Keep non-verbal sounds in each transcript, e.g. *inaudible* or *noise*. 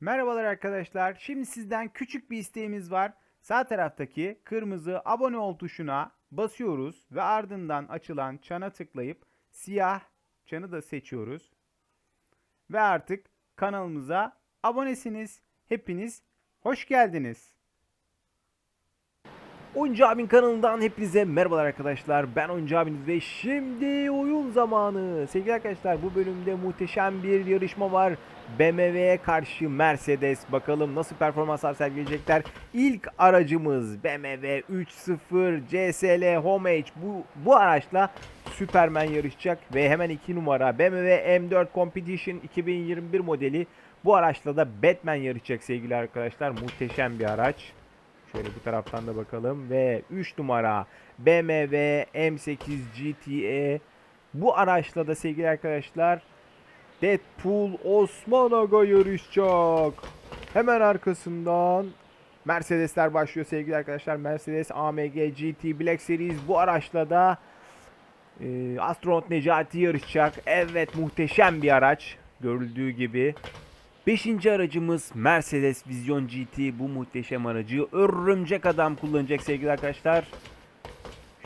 Merhabalar arkadaşlar. Şimdi sizden küçük bir isteğimiz var. Sağ taraftaki kırmızı abone ol tuşuna basıyoruz ve ardından açılan çana tıklayıp siyah çanı da seçiyoruz. Ve artık kanalımıza abonesiniz. Hepiniz hoş geldiniz. Oyuncu abin kanalından hepinize merhabalar arkadaşlar. Ben Oyuncu abiniz ve şimdi oyun zamanı. Sevgili arkadaşlar bu bölümde muhteşem bir yarışma var. BMW'ye karşı Mercedes. Bakalım nasıl performanslar sergileyecekler. İlk aracımız BMW 3.0 CSL Homage. Bu, bu araçla Superman yarışacak. Ve hemen 2 numara BMW M4 Competition 2021 modeli. Bu araçla da Batman yarışacak sevgili arkadaşlar. Muhteşem bir araç. Şöyle bu taraftan da bakalım ve 3 numara BMW M8 GTE bu araçla da sevgili arkadaşlar Deadpool Osman yarışacak. Hemen arkasından Mercedesler başlıyor sevgili arkadaşlar. Mercedes AMG GT Black Series bu araçla da e, Astronot Necati yarışacak. Evet muhteşem bir araç görüldüğü gibi. Beşinci aracımız Mercedes Vision GT. Bu muhteşem aracı örümcek adam kullanacak sevgili arkadaşlar.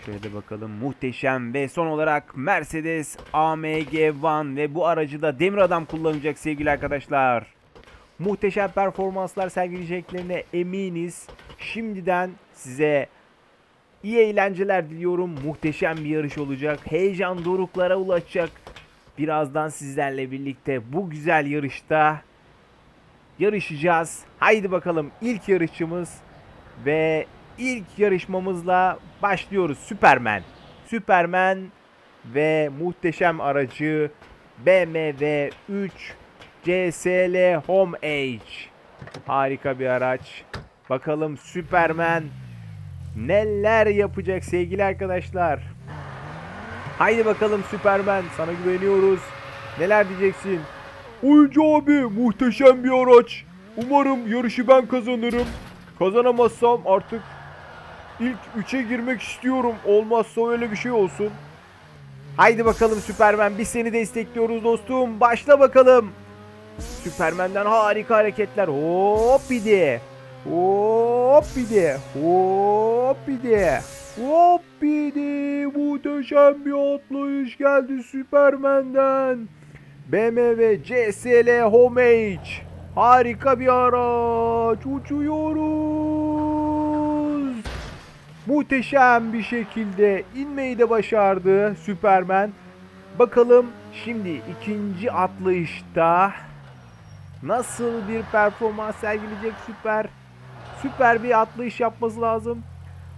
Şöyle de bakalım muhteşem ve son olarak Mercedes AMG One ve bu aracı da demir adam kullanacak sevgili arkadaşlar. Muhteşem performanslar sergileyeceklerine eminiz. Şimdiden size iyi eğlenceler diliyorum. Muhteşem bir yarış olacak. Heyecan doruklara ulaşacak. Birazdan sizlerle birlikte bu güzel yarışta yarışacağız. Haydi bakalım ilk yarışçımız ve ilk yarışmamızla başlıyoruz. Superman. Superman ve muhteşem aracı BMW 3 CSL Home Age. Harika bir araç. Bakalım Superman neler yapacak sevgili arkadaşlar. Haydi bakalım Superman sana güveniyoruz. Neler diyeceksin? Oyuncu abi muhteşem bir araç. Umarım yarışı ben kazanırım. Kazanamazsam artık ilk 3'e girmek istiyorum. Olmazsa öyle bir şey olsun. Haydi bakalım Süpermen biz seni destekliyoruz dostum. Başla bakalım. Süpermen'den harika hareketler. Hop bir de. Hop bir de. Hop bir de. Hop bir de. Muhteşem bir atlayış geldi Süpermen'den. BMW CSL Homage. Harika bir araç. Uçuyoruz. Muhteşem bir şekilde inmeyi de başardı Superman. Bakalım şimdi ikinci atlayışta nasıl bir performans sergileyecek Süper. Süper bir atlayış yapması lazım.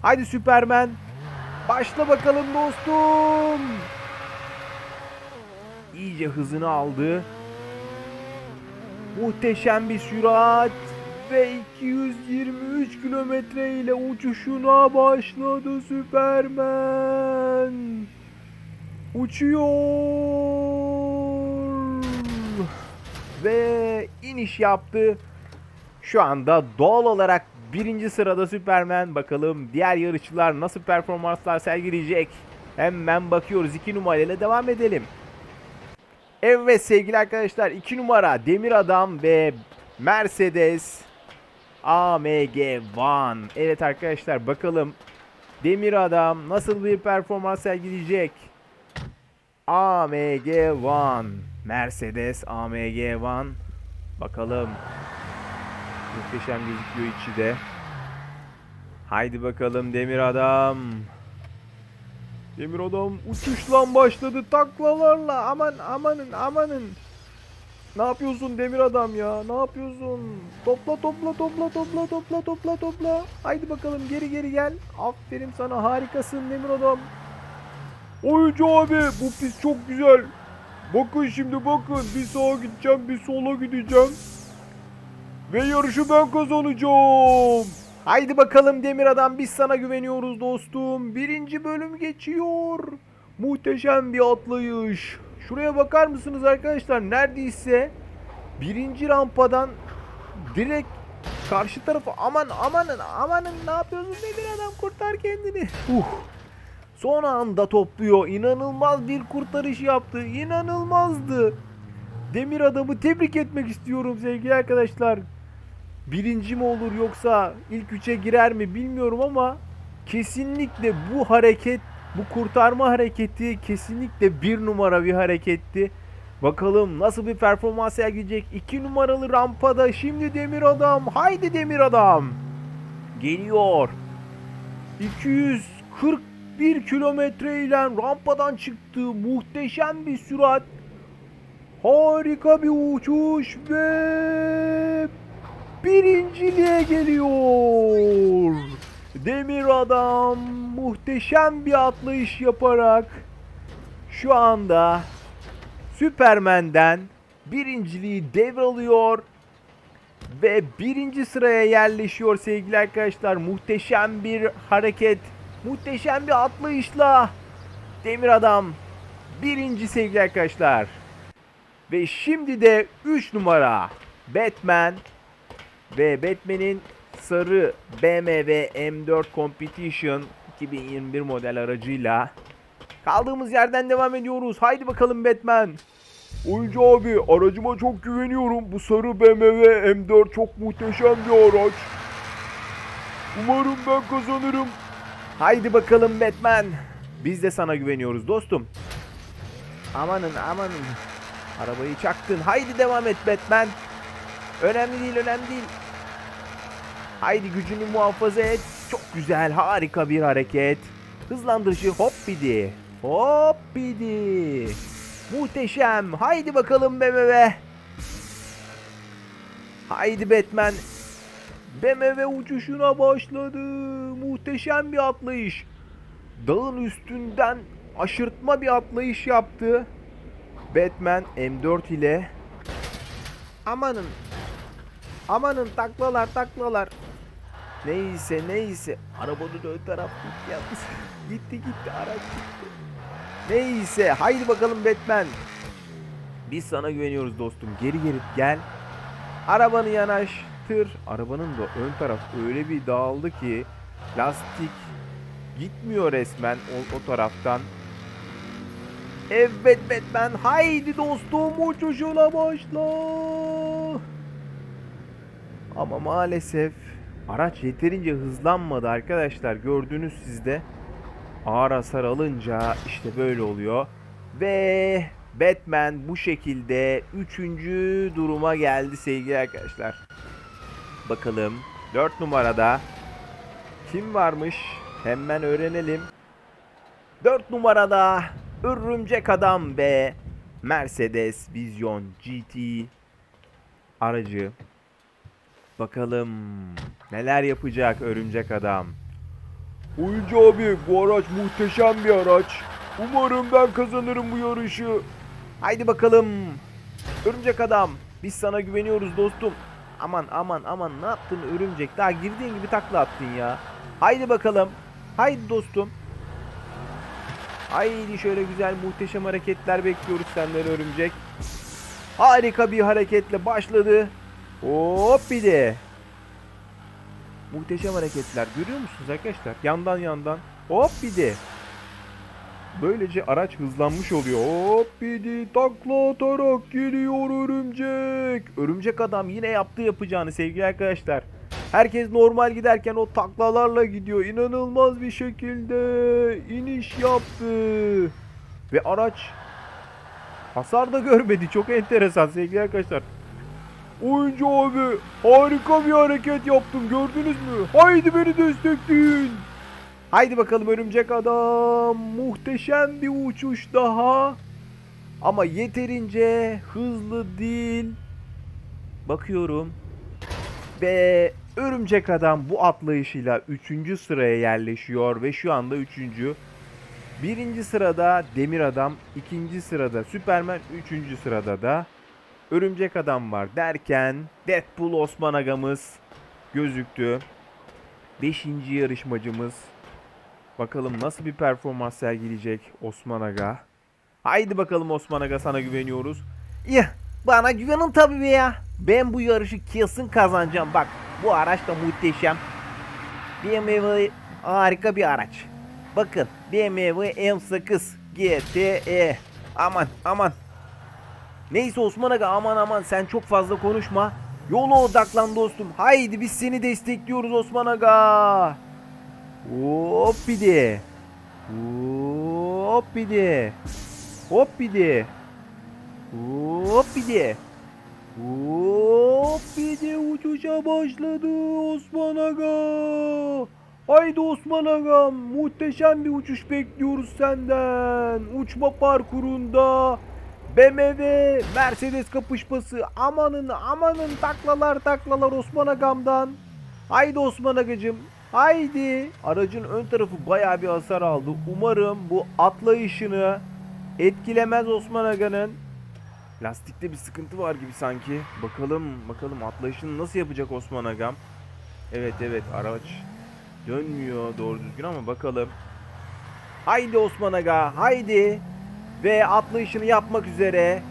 Haydi Superman. Başla bakalım dostum iyice hızını aldı. Muhteşem bir sürat ve 223 kilometre ile uçuşuna başladı Süpermen. Uçuyor ve iniş yaptı. Şu anda doğal olarak birinci sırada Süpermen. Bakalım diğer yarışçılar nasıl performanslar sergileyecek. Hemen bakıyoruz. 2 numarayla devam edelim. Evet sevgili arkadaşlar 2 numara Demir Adam ve Mercedes AMG One. Evet arkadaşlar bakalım Demir Adam nasıl bir performans sergileyecek? AMG One. Mercedes AMG One. Bakalım. Muhteşem gözüküyor içi de. Haydi bakalım Demir Adam. Demir adam uçuşlan başladı taklalarla aman amanın amanın. Ne yapıyorsun demir adam ya? Ne yapıyorsun? Topla topla topla topla topla topla topla. Haydi bakalım geri geri gel. Aferin sana harikasın demir adam. Oyuncu abi bu pist çok güzel. Bakın şimdi bakın bir sağa gideceğim bir sola gideceğim. Ve yarışı ben kazanacağım. Haydi bakalım Demir Adam biz sana güveniyoruz dostum. Birinci bölüm geçiyor. Muhteşem bir atlayış. Şuraya bakar mısınız arkadaşlar? Neredeyse birinci rampadan direkt karşı tarafa aman amanın amanın ne yapıyorsun Demir Adam kurtar kendini. Uh. Son anda topluyor. İnanılmaz bir kurtarış yaptı. İnanılmazdı. Demir Adam'ı tebrik etmek istiyorum sevgili arkadaşlar. Birinci mi olur yoksa ilk üçe girer mi bilmiyorum ama kesinlikle bu hareket, bu kurtarma hareketi kesinlikle bir numara bir hareketti. Bakalım nasıl bir performans sergileyecek. 2 numaralı rampada şimdi Demir Adam. Haydi Demir Adam. Geliyor. 241 kilometre ile rampadan çıktı. Muhteşem bir sürat. Harika bir uçuş ve birinciliğe geliyor. Demir Adam muhteşem bir atlayış yaparak şu anda Süpermen'den birinciliği devralıyor ve birinci sıraya yerleşiyor sevgili arkadaşlar. Muhteşem bir hareket, muhteşem bir atlayışla Demir Adam birinci sevgili arkadaşlar. Ve şimdi de 3 numara Batman ve Batman'in sarı BMW M4 Competition 2021 model aracıyla kaldığımız yerden devam ediyoruz. Haydi bakalım Batman. Oyuncu abi aracıma çok güveniyorum. Bu sarı BMW M4 çok muhteşem bir araç. Umarım ben kazanırım. Haydi bakalım Batman. Biz de sana güveniyoruz dostum. Amanın amanın. Arabayı çaktın. Haydi devam et Batman. Önemli değil önemli değil. Haydi gücünü muhafaza et. Çok güzel harika bir hareket. Hızlandırıcı hop bidi. Muhteşem. Haydi bakalım BMW. Haydi Batman. BMW uçuşuna başladı. Muhteşem bir atlayış. Dağın üstünden aşırtma bir atlayış yaptı. Batman M4 ile amanın amanın taklalar taklalar. Neyse neyse. Arabanın ön taraf gitti yalnız. *laughs* Gitti gitti araç gitti. Neyse haydi bakalım Batman. Biz sana güveniyoruz dostum. Geri geri gel. Arabanı yanaştır. Arabanın da ön taraf öyle bir dağıldı ki lastik gitmiyor resmen o, o taraftan. Evet Batman haydi dostum uçuşuna başla. Ama maalesef araç yeterince hızlanmadı arkadaşlar. Gördünüz sizde. Ağır hasar alınca işte böyle oluyor. Ve Batman bu şekilde 3. duruma geldi sevgili arkadaşlar. Bakalım 4 numarada kim varmış? Hemen öğrenelim. 4 numarada Örümcek Adam ve Mercedes Vision GT aracı. Bakalım neler yapacak Örümcek Adam. Oyuncu abi bu araç muhteşem bir araç. Umarım ben kazanırım bu yarışı. Haydi bakalım. Örümcek Adam biz sana güveniyoruz dostum. Aman aman aman ne yaptın Örümcek? Daha girdiğin gibi takla attın ya. Haydi bakalım. Haydi dostum. Haydi şöyle güzel muhteşem hareketler bekliyoruz senden Örümcek. Harika bir hareketle başladı. Hop bir de. Muhteşem hareketler görüyor musunuz arkadaşlar? Yandan yandan. Hop bir de. Böylece araç hızlanmış oluyor. Hop Bidi takla atarak geliyor örümcek. Örümcek adam yine yaptı yapacağını sevgili arkadaşlar. Herkes normal giderken o taklalarla gidiyor. İnanılmaz bir şekilde iniş yaptı. Ve araç hasar da görmedi. Çok enteresan sevgili arkadaşlar. Oyuncu abi harika bir hareket yaptım gördünüz mü? Haydi beni destekleyin. Haydi bakalım örümcek adam. Muhteşem bir uçuş daha. Ama yeterince hızlı değil. Bakıyorum. Ve örümcek adam bu atlayışıyla 3. sıraya yerleşiyor ve şu anda 3. Birinci sırada Demir Adam, ikinci sırada Süpermen, üçüncü sırada da Örümcek Adam var derken Deadpool Osman Agamız gözüktü. Beşinci yarışmacımız. Bakalım nasıl bir performans sergileyecek Osman Aga. Haydi bakalım Osman Aga sana güveniyoruz. Ya bana güvenin tabii be ya. Ben bu yarışı kesin kazanacağım. Bak bu araç da muhteşem. BMW harika bir araç. Bakın BMW M8 GTE. Aman aman. Neyse Osman Aga aman aman sen çok fazla konuşma. Yola odaklan dostum. Haydi biz seni destekliyoruz Osman Aga. Hop bir de. Hop bir de. Hop bir de. Hop bir de. Hop bir de uçuşa başladı Osman Aga. Haydi Osman Agam muhteşem bir uçuş bekliyoruz senden. Uçma parkurunda BMW Mercedes kapışması amanın amanın taklalar taklalar Osman Agam'dan. Haydi Osman Agacım haydi. Aracın ön tarafı baya bir hasar aldı. Umarım bu atlayışını etkilemez Osman Aga'nın. Lastikte bir sıkıntı var gibi sanki. Bakalım bakalım atlayışını nasıl yapacak Osman Agam. Evet evet araç dönmüyor doğru düzgün ama bakalım. Haydi Osman Aga haydi. Ve atlayışını yapmak üzere.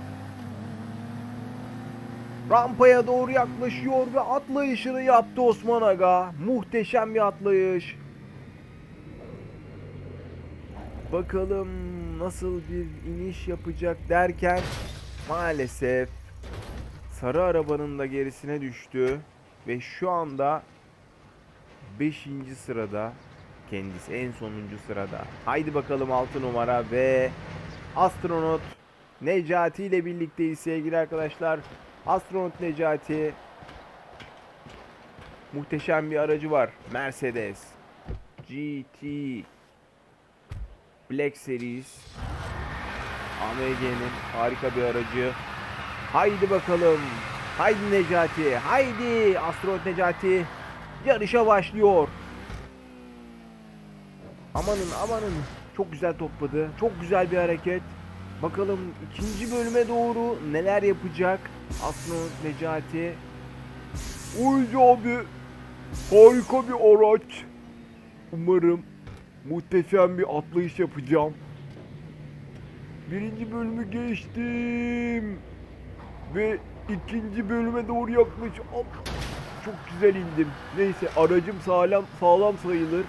Rampaya doğru yaklaşıyor ve atlayışını yaptı Osman Aga. Muhteşem bir atlayış. Bakalım nasıl bir iniş yapacak derken maalesef sarı arabanın da gerisine düştü ve şu anda 5. sırada kendisi en sonuncu sırada. Haydi bakalım 6 numara ve astronot Necati ile birlikteyiz sevgili arkadaşlar. Astronot Necati muhteşem bir aracı var. Mercedes GT Black Series AMG'nin harika bir aracı. Haydi bakalım. Haydi Necati. Haydi Astronot Necati. Yarışa başlıyor. Amanın amanın. Çok güzel topladı. Çok güzel bir hareket. Bakalım ikinci bölüme doğru neler yapacak Astronot Necati. Oyuncu abi harika bir araç. Umarım muhteşem bir atlayış yapacağım. Birinci bölümü geçtim. Ve ikinci bölüme doğru yaklaş. Çok güzel indim. Neyse aracım sağlam sağlam sayılır.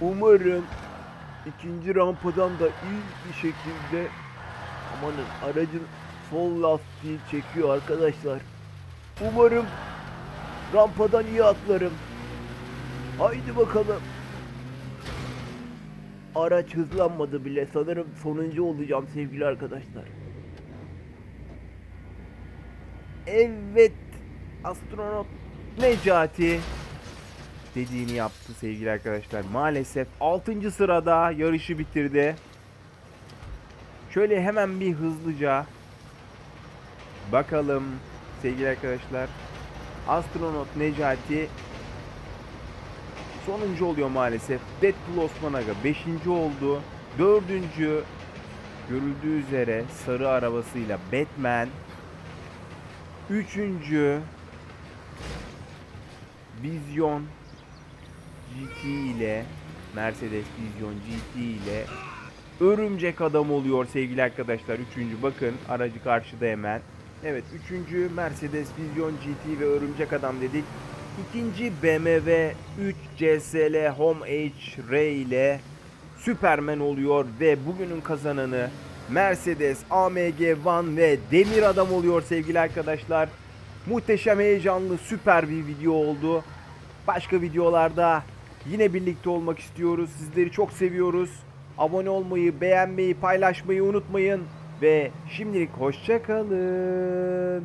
Umarım ikinci rampadan da iyi bir şekilde amanın aracın sol lastiği çekiyor arkadaşlar. Umarım rampadan iyi atlarım. Haydi bakalım. Araç hızlanmadı bile. Sanırım sonuncu olacağım sevgili arkadaşlar. Evet astronot Necati dediğini yaptı sevgili arkadaşlar. Maalesef 6. sırada yarışı bitirdi. Şöyle hemen bir hızlıca bakalım sevgili arkadaşlar. Astronot Necati sonuncu oluyor maalesef. Deadpool Osman Aga 5. oldu. 4. görüldüğü üzere sarı arabasıyla Batman Üçüncü Vizyon GT ile Mercedes Vizyon GT ile Örümcek Adam oluyor sevgili arkadaşlar. Üçüncü bakın aracı karşıda hemen. Evet üçüncü Mercedes Vizyon GT ve Örümcek Adam dedik. İkinci BMW 3 CSL Home H R ile Superman oluyor ve bugünün kazananı Mercedes AMG Van ve Demir Adam oluyor sevgili arkadaşlar. Muhteşem heyecanlı süper bir video oldu. Başka videolarda yine birlikte olmak istiyoruz. Sizleri çok seviyoruz. Abone olmayı, beğenmeyi, paylaşmayı unutmayın. Ve şimdilik hoşça kalın.